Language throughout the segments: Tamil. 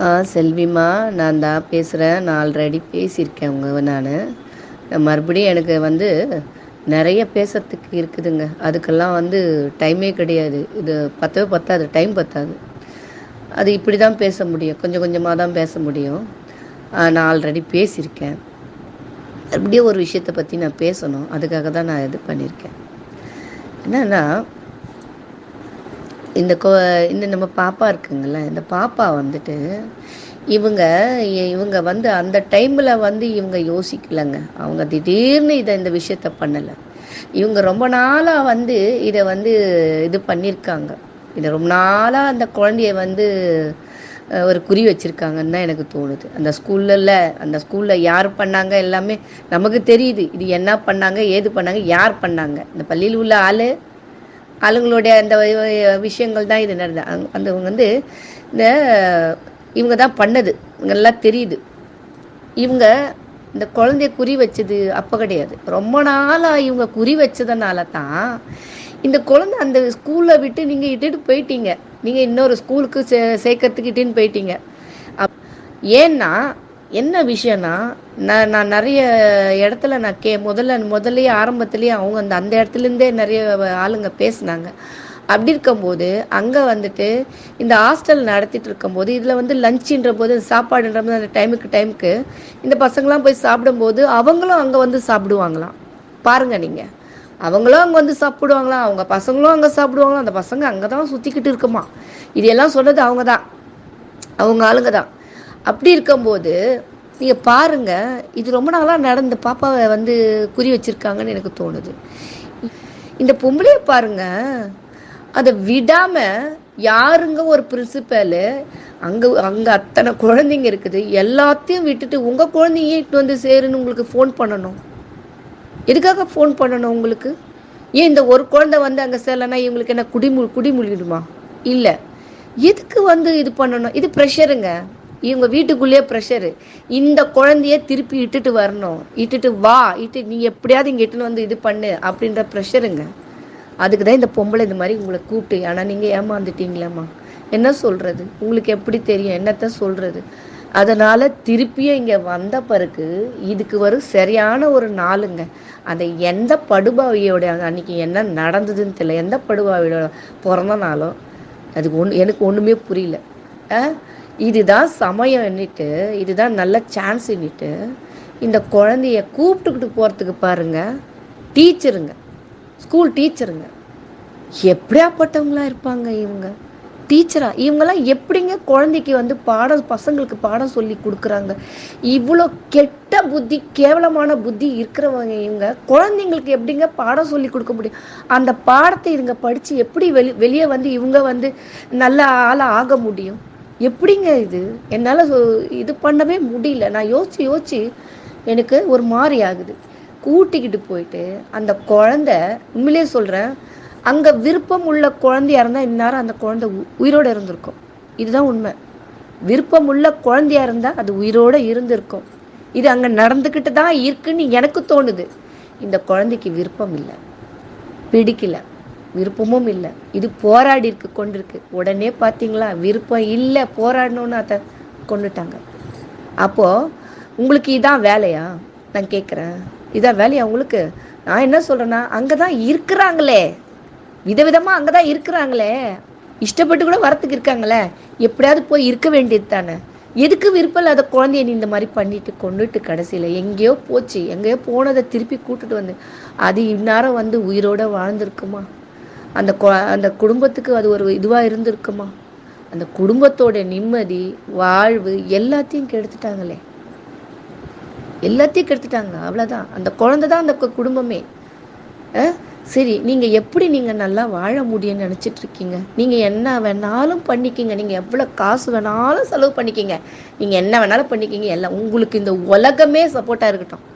ஆ செல்விமா நான் தான் பேசுகிறேன் நான் ஆல்ரெடி பேசியிருக்கேன் உங்கள் நான். மறுபடியும் எனக்கு வந்து நிறைய பேசுறதுக்கு இருக்குதுங்க. அதுக்கெல்லாம் வந்து டைமே கிடையாது. இது பத்தவே பத்தாது டைம் பத்தாது. அது இப்படி தான் பேச முடியும். கொஞ்சம் கொஞ்சமாக தான் பேச முடியும். நான் ஆல்ரெடி பேசியிருக்கேன். மறுபடியும் ஒரு விஷயத்தை பற்றி நான் பேசணும். அதுக்காக தான் நான் இது பண்ணியிருக்கேன். என்னென்னா இந்த கோ இந்த நம்ம பாப்பா இருக்குங்கள்ல இந்த பாப்பா வந்துட்டு இவங்க இவங்க வந்து அந்த டைமில் வந்து இவங்க யோசிக்கலைங்க. அவங்க திடீர்னு இதை இந்த விஷயத்த பண்ணலை. இவங்க ரொம்ப நாளாக வந்து இதை வந்து இது பண்ணியிருக்காங்க இதை ரொம்ப நாளாக அந்த குழந்தைய வந்து ஒரு குறி வச்சுருக்காங்கன்னு தான் எனக்கு தோணுது. அந்த ஸ்கூலில் அந்த ஸ்கூலில் யார் பண்ணாங்க எல்லாமே நமக்கு தெரியுது. இது என்ன பண்ணாங்க ஏது பண்ணாங்க யார் பண்ணாங்க. இந்த பள்ளியில் உள்ள ஆள் ஆளுங்களுடைய அந்த விஷயங்கள் தான் இது நடந்த அந்த வந்து இந்த இவங்க தான் பண்ணது. இவங்கெல்லாம் தெரியுது. இவங்க இந்த குழந்தைய குறி வச்சது அப்போ கிடையாது. ரொம்ப நாளாக இவங்க குறி வச்சதுனால தான் இந்த குழந்தை அந்த ஸ்கூலை விட்டு நீங்கள் இட்டுட்டு போயிட்டீங்க. நீங்கள் இன்னொரு ஸ்கூலுக்கு சே சேர்க்கறதுக்கு இட்டுன்னு போயிட்டீங்க. அப் ஏன்னா என்ன விஷயம்னா நான் நான் நிறைய இடத்துல நான் கே முதல்ல முதல்லையே ஆரம்பத்துலேயே அவங்க அந்த அந்த இடத்துலேருந்தே நிறைய ஆளுங்க பேசினாங்க. அப்படி இருக்கும்போது அங்கே வந்துட்டு இந்த ஹாஸ்டல் நடத்திட்டு இருக்கும்போது இதில் வந்து லஞ்சுன்ற போது சாப்பாடுன்ற போது அந்த டைமுக்கு டைமுக்கு இந்த பசங்களாம் போய் சாப்பிடும்போது அவங்களும் அங்கே வந்து சாப்பிடுவாங்களாம். பாருங்கள் நீங்கள் அவங்களும் அங்கே வந்து சாப்பிடுவாங்களாம். அவங்க பசங்களும் அங்கே சாப்பிடுவாங்களாம். அந்த பசங்க அங்கே தான் சுற்றிக்கிட்டு இருக்குமா இதெல்லாம் சொன்னது அவங்க தான் அவங்க ஆளுங்க தான் அப்படி இருக்கும்போது நீங்கள் பாருங்கள் இது ரொம்ப நாளாக நடந்த பாப்பாவை வந்து குறி வச்சுருக்காங்கன்னு எனக்கு தோணுது. இந்த பொம்பளையை பாருங்க அதை விடாமல் யாருங்க ஒரு பிரின்சிபலு அங்கே அங்கே அத்தனை குழந்தைங்க இருக்குது எல்லாத்தையும் விட்டுட்டு உங்கள் குழந்தைங்க இட்டு வந்து சேருன்னு உங்களுக்கு ஃபோன் பண்ணணும்? எதுக்காக ஃபோன் பண்ணணும் உங்களுக்கு? ஏன் இந்த ஒரு குழந்தை வந்து அங்கே சேரலன்னா இவங்களுக்கு என்ன குடிமு குடிமொழிடுமா இல்லை. எதுக்கு வந்து இது பண்ணணும்? இது ப்ரெஷருங்க இவங்க வீட்டுக்குள்ளேயே ப்ரெஷரு இந்த குழந்தைய திருப்பி இட்டுட்டு வரணும். இட்டுட்டு வா இட்டு நீ எப்படியாவது இங்கே இட்டுன்னு வந்து இது பண்ணு அப்படின்ற ப்ரெஷருங்க அதுக்கு தான் இந்த பொம்பளை இந்த மாதிரி உங்களை கூப்பிட்டு ஆனால் நீங்கள் ஏமாந்துட்டீங்களேம்மா? என்ன சொல்கிறது உங்களுக்கு எப்படி தெரியும்? என்னத்த சொல்கிறது அதனால் திருப்பியும் இங்கே வந்த பிறகு இதுக்கு வரும் சரியான ஒரு நாளுங்க. அந்த எந்த படுபாவியோட அன்னைக்கு என்ன நடந்ததுன்னு தெரியல. எந்த படுபாவியோட பிறந்த நாளோ அதுக்கு ஒன்று எனக்கு ஒன்றுமே புரியல. இதுதான் சமயம் இதுதான் நல்ல சான்ஸ் இந்த குழந்தைய கூப்பிட்டுக்கிட்டு போகிறதுக்கு பாருங்கள் டீச்சருங்க ஸ்கூல் டீச்சருங்க. எப்படியாப்பட்டவங்களா இருப்பாங்க இவங்க? டீச்சராக இவங்கெல்லாம் எப்படிங்க குழந்தைக்கு வந்து பாடம் பசங்களுக்கு பாடம் சொல்லி கொடுக்குறாங்க? இவ்வளோ கெட்ட புத்தி கேவலமான புத்தி இருக்கிறவங்க இவங்க குழந்தைங்களுக்கு எப்படிங்க பாடம் சொல்லி கொடுக்க முடியும்? அந்த பாடத்தை இவங்க படித்து எப்படி வெளி வெளியே வந்து இவங்க வந்து நல்ல ஆளாக ஆக முடியும்? எப்படிங்க இது? என்னால் இது பண்ணவே முடியல. நான் யோசிச்சு யோசிச்சு எனக்கு ஒரு மாதிரி ஆகுது. கூட்டிக்கிட்டு போயிட்டு அந்த குழந்த உண்மையிலே சொல்கிறேன் அங்கே விருப்பம் உள்ள குழந்தையா இருந்தால் இந்நேரம் அந்த குழந்தை உயிரோடு இருந்திருக்கும். இதுதான் உண்மை. விருப்பம் உள்ள குழந்தையா இருந்தால் அது உயிரோடு இருந்திருக்கும். இது அங்கே நடந்துக்கிட்டு தான் இருக்குன்னு எனக்கு தோணுது. இந்த குழந்தைக்கு விருப்பம் இல்லை. பிடிக்கல. விருப்பமும் இல்லை. இது போராடி இருக்கு கொண்டிருக்கு. உடனே பார்த்தீங்களா விருப்பம் இல்லை போராடணும்னு அதை கொண்டுட்டாங்க. அப்போது உங்களுக்கு இதான் வேலையா? நான் கேட்குறேன் இதான் வேலையா உங்களுக்கு? நான் என்ன சொல்கிறேன்னா அங்கே தான் இருக்கிறாங்களே. விதவிதமாக அங்கே தான் இருக்கிறாங்களே. இஷ்டப்பட்டு கூட வரத்துக்கு இருக்காங்களே. எப்படியாவது போய் இருக்க வேண்டியது தானே. எதுக்கு விருப்பம் இல்லாத குழந்தைய நீ இந்த மாதிரி பண்ணிட்டு கொண்டுட்டு கடைசியில் எங்கேயோ போச்சு. எங்கேயோ போனதை திருப்பி கூட்டுட்டு வந்து. அது இந்நேரம் வந்து உயிரோட வாழ்ந்துருக்குமா? அந்த அந்த குடும்பத்துக்கு அது ஒரு இதுவாக இருந்திருக்குமா? அந்த குடும்பத்தோட நிம்மதி வாழ்வு எல்லாத்தையும் கெடுத்துட்டாங்களே. எல்லாத்தையும் கெடுத்துட்டாங்க அவ்வளோதான் அந்த குழந்தை தான் அந்த குடும்பமே. சரி நீங்கள் எப்படி நீங்கள் நல்லா வாழ முடியும்னு நினச்சிட்டு இருக்கீங்க நீங்கள் என்ன வேணாலும் பண்ணிக்கிங்க. நீங்கள் எவ்வளோ காசு வேணாலும் செலவு பண்ணிக்கிங்க. நீங்கள் என்ன வேணாலும் பண்ணிக்கிங்க. எல்லாம் உங்களுக்கு இந்த உலகமே சப்போர்ட்டாக இருக்கட்டும்.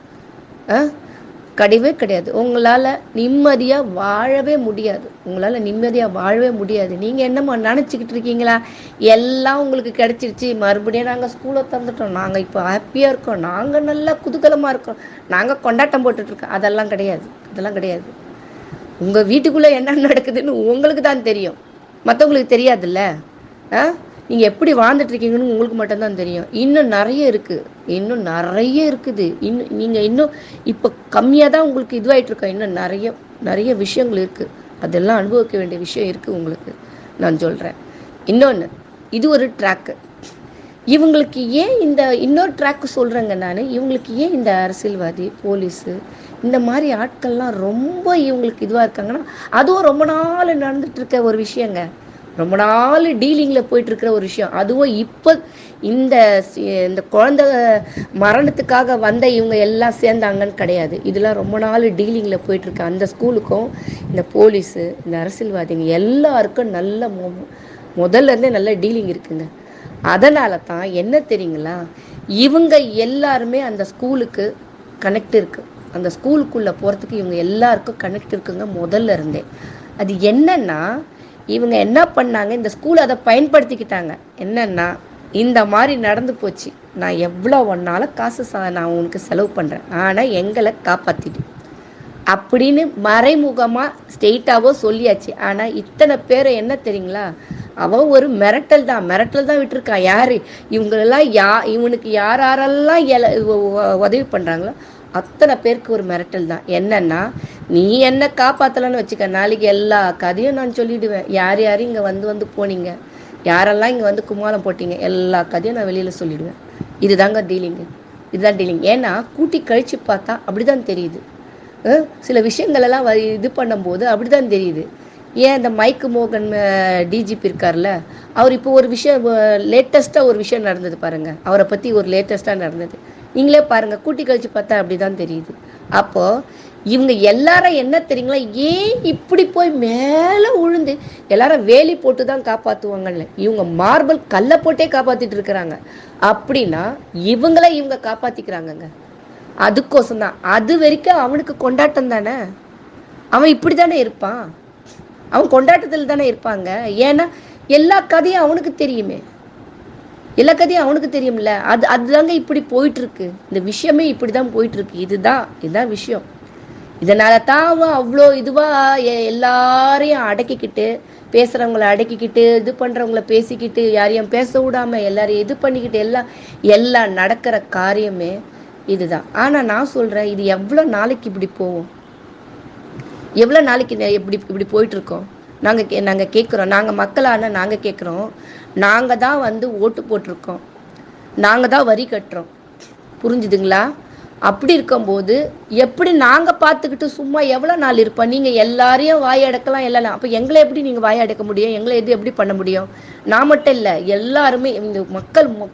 கிடையவே கிடையாது. உங்களால் நிம்மதியாக வாழவே முடியாது. உங்களால் நிம்மதியாக வாழவே முடியாது. நீங்கள் என்னம்மா நினச்சிக்கிட்டு இருக்கீங்களா? எல்லாம் உங்களுக்கு கிடச்சிருச்சு. மறுபடியும் நாங்கள் ஸ்கூலை திறந்துட்டோம். நாங்கள் இப்போ ஹாப்பியாக இருக்கோம். நாங்கள் நல்லா குதூகலமாக இருக்கோம். நாங்கள் கொண்டாட்டம் போட்டுட்ருக்கோம் அதெல்லாம் கிடையாது. அதெல்லாம் கிடையாது. உங்கள் வீட்டுக்குள்ளே என்ன நடக்குதுன்னு உங்களுக்கு தான் தெரியும். மற்றவங்களுக்கு தெரியாதுல்ல? ஆ? நீங்கள் எப்படி வாழ்ந்துட்டு இருக்கீங்கன்னு உங்களுக்கு மட்டும்தான் தெரியும். இன்னும் நிறைய இருக்குது இன்னும் நிறைய இருக்குது. இன்னும் நீங்கள் இன்னும் இப்போ கம்மியாக தான் உங்களுக்கு இதுவாகிட்டு இருக்கோம். இன்னும் நிறைய நிறைய விஷயங்கள் இருக்குது அதெல்லாம் அனுபவிக்க வேண்டிய விஷயம் இருக்குது உங்களுக்கு. நான் சொல்கிறேன் இன்னொன்று இது ஒரு ட்ராக்கு இவங்களுக்கு ஏன் இந்த இன்னொரு ட்ராக்கு சொல்கிறேங்க நான். இவங்களுக்கு ஏன் இந்த அரசியல்வாதி போலீஸு இந்த மாதிரி ஆட்கள்லாம் ரொம்ப இவங்களுக்கு இதுவாக இருக்காங்கன்னா அதுவும் ரொம்ப நாள் நடந்துட்டு இருக்க ஒரு விஷயங்க. ரொம்ப நாள் டீலிங்கில் போயிட்டுருக்கிற ஒரு விஷயம். அதுவும் இப்போ இந்த இந்த குழந்த மரணத்துக்காக வந்த இவங்க எல்லாம் சேர்ந்தாங்கன்னு கிடையாது. இதெல்லாம் ரொம்ப நாள் டீலிங்கில் போயிட்டுருக்கு. அந்த ஸ்கூலுக்கும் இந்த போலீஸு இந்த அரசியல்வாதிங்க எல்லாருக்கும் நல்ல மொ முதல்ல இருந்தே நல்ல டீலிங் இருக்குங்க. அதனால தான் என்ன தெரியுங்களா? இவங்க எல்லாருமே அந்த ஸ்கூலுக்கு கனெக்ட் இருக்கு. அந்த ஸ்கூலுக்குள்ளே போகிறதுக்கு இவங்க எல்லாருக்கும் கனெக்ட் இருக்குங்க முதல்ல இருந்தே. அது என்னன்னா இவங்க என்ன பண்ணாங்க இந்த ஸ்கூல் அதை பயன்படுத்திக்கிட்டாங்க. என்னன்னா இந்த மாதிரி நடந்து போச்சு. நான் எவ்வளோ ஒன்னால காசு சா நான் உனக்கு செலவு பண்ணுறேன் ஆனால் எங்களை காப்பாற்றிட்டு அப்படின்னு மறைமுகமாக ஸ்டெயிட்டாவோ சொல்லியாச்சு. ஆனால் இத்தனை பேரை என்ன தெரியுங்களா? அவன் ஒரு மிரட்டல் தான். மிரட்டல் தான் விட்டுருக்கான். யார்? இவங்களெல்லாம் யா இவனுக்கு யார் யாரெல்லாம் எல உதவி பண்ணுறாங்களோ அத்தனை பேருக்கு ஒரு மிரட்டல் தான். என்னன்னா நீ என்ன காப்பாற்றலன்னு வச்சுக்க நாளைக்கு எல்லா கதையும் நான் சொல்லிடுவேன். யார் யார் இங்கே வந்து வந்து போனீங்க? யாரெல்லாம் இங்கே வந்து கும்மாளம் போட்டீங்க? எல்லா கதையும் நான் வெளியில் சொல்லிடுவேன். இதுதாங்க டீலிங்கு. இதுதான் டீலிங். ஏன்னா கூட்டி கழிச்சு பார்த்தா அப்படிதான் தெரியுது. சில விஷயங்கள் எல்லாம் இது பண்ணும்போது அப்படிதான் தெரியுது. ஏன் இந்த மைக்கு மோகன் டிஜிபி இருக்கார்ல அவர் இப்போ ஒரு விஷயம் லேட்டஸ்ட்டாக ஒரு விஷயம் நடந்தது பாருங்க. அவரை பற்றி ஒரு லேட்டஸ்ட்டாக நடந்தது. நீங்களே பாருங்கள் கூட்டி கழிச்சு பார்த்தா அப்படிதான் தெரியுது. அப்போ இவங்க எல்லாரும் என்ன தெரியுங்களா? ஏன் இப்படி போய் மேலே உழுந்து எல்லாரும் வேலி போட்டு தான் காப்பாற்றுவாங்கல்ல இவங்க மார்பிள் கல்லை போட்டே காப்பாற்றிட்டு இருக்கிறாங்க. அப்படின்னா இவங்கள இவங்க காப்பாற்றிக்கிறாங்கங்க அதுக்கோசம் தான் அது வரைக்கும் அவனுக்கு கொண்டாட்டம் தானே? அவன் இப்படி தானே இருப்பான்? அவன் கொண்டாட்டத்தில் தானே இருப்பாங்க? ஏன்னா எல்லா கதையும் அவனுக்கு தெரியுமே. எல்லா கதையும் அவனுக்கு தெரியும்ல. அது அதுதாங்க இப்படி போயிட்டு இருக்கு இந்த விஷயமே இப்படி தான் போயிட்டு இருக்கு இதுதான் இதுதான் விஷயம். இதனால தான் அவன் அவ்வளோ இதுவா எ- எல்லாரையும் அடக்கிக்கிட்டு பேசுறவங்கள அடக்கிக்கிட்டு இது பண்றவங்கள பேசிக்கிட்டு யாரையும் பேச விடாம எல்லாரையும் இது பண்ணிக்கிட்டு எல்லாம் எல்லாம் நடக்கிற காரியமே இதுதான். ஆனா நான் சொல்றேன் இது எவ்வளோ நாளைக்கு இப்படி போகும்? எவ்வளோ நாளைக்கு இப்படி இப்படி போயிட்டு இருக்கோம் நாங்கள் கே நாங்கள் கேட்குறோம் நாங்கள் மக்களான நாங்கள் கேட்குறோம் நாங்கள் தான் வந்து ஓட்டு போட்டிருக்கோம். நாங்கள் தான் வரி கட்டுறோம். புரிஞ்சுதுங்களா? அப்படி இருக்கும்போது எப்படி நாங்கள் பார்த்துக்கிட்டு சும்மா எவ்வளோ நாள் இருப்போம்? நீங்கள் எல்லாரையும் வாய் அடக்கலாம் எல்லாம் அப்போ எங்களை எப்படி நீங்கள் வாய் அடக்க முடியும்? எங்களை எது எப்படி பண்ண முடியும்? நான் மட்டும் இல்லை எல்லாருமே இந்த மக்கள் மொ-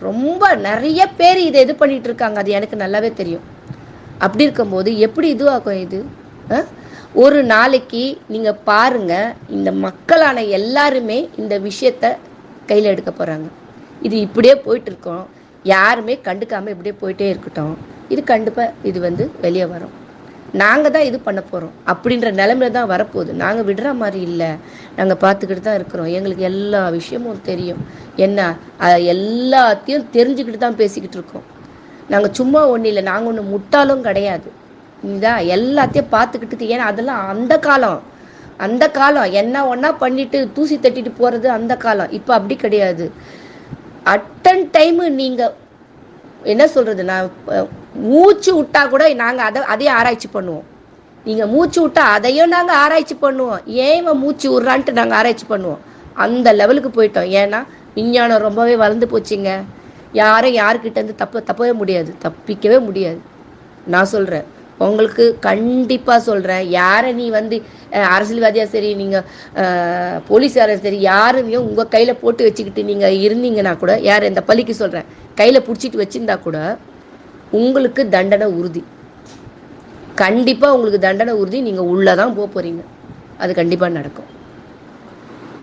ரொம்ப நிறைய பேர் இதை இது பண்ணிகிட்டு இருக்காங்க. அது எனக்கு நல்லாவே தெரியும். அப்படி இருக்கும்போது எப்படி இதுவாகும் இது? ஆ? ஒரு நாளைக்கு நீங்கள் பாருங்க இந்த மக்களான எல்லாருமே இந்த விஷயத்த கையில் எடுக்க போகிறாங்க இது இப்படியே போயிட்டுருக்கோம் யாருமே கண்டுக்காமல் இப்படியே போயிட்டே இருக்கட்டும். இது கண்டிப்பாக இது வந்து வெளியே வரும். நாங்கள் தான் இது பண்ண போகிறோம் அப்படின்ற நிலமையில தான் வரப்போகுது. நாங்கள் விடுற மாதிரி இல்லை. நாங்கள் பார்த்துக்கிட்டு தான் இருக்கிறோம். எங்களுக்கு எல்லா விஷயமும் தெரியும். என்ன? எல்லாத்தையும் தெரிஞ்சுக்கிட்டு தான் பேசிக்கிட்டு இருக்கோம். நாங்கள் சும்மா ஒன்றும் இல்லை. நாங்கள் ஒன்று முட்டாலும் கிடையாது. இதா எல்லாத்தையும் பார்த்துக்கிட்டு ஏன்னா அதெல்லாம் அந்த காலம். அந்த காலம். என்ன ஒன்றா பண்ணிட்டு தூசி தட்டிட்டு போகிறது அந்த காலம். இப்போ அப்படி கிடையாது. அட்டன் டைமு நீங்கள் என்ன சொல்கிறது நான் மூச்சு விட்டா கூட நாங்கள் அதை அதையும் ஆராய்ச்சி பண்ணுவோம். நீங்கள் மூச்சு விட்டா அதையும் நாங்கள் ஆராய்ச்சி பண்ணுவோம். ஏன் இவன் மூச்சு விட்றான்ட்டு நாங்கள் ஆராய்ச்சி பண்ணுவோம்? அந்த லெவலுக்கு போயிட்டோம். ஏன்னா விஞ்ஞானம் ரொம்பவே வளர்ந்து போச்சுங்க. யாரும் யாருக்கிட்ட இருந்து தப்ப தப்பவே முடியாது. தப்பிக்கவே முடியாது. நான் சொல்கிறேன் உங்களுக்கு கண்டிப்பாக சொல்கிறேன் யாரை நீ வந்து அரசியல்வாதியாக சரி நீங்கள் போலீஸாரும் சரி யாருமே உங்கள் கையில் போட்டு வச்சுக்கிட்டு நீங்கள் இருந்தீங்கன்னா கூட யார் இந்த பள்ளிக்கு சொல்கிறேன் கையில் பிடிச்சிட்டு வச்சிருந்தா கூட உங்களுக்கு தண்டனை உறுதி. கண்டிப்பாக உங்களுக்கு தண்டனை உறுதி நீங்கள் உள்ளே தான் போக போகிறீங்க அது கண்டிப்பாக நடக்கும்.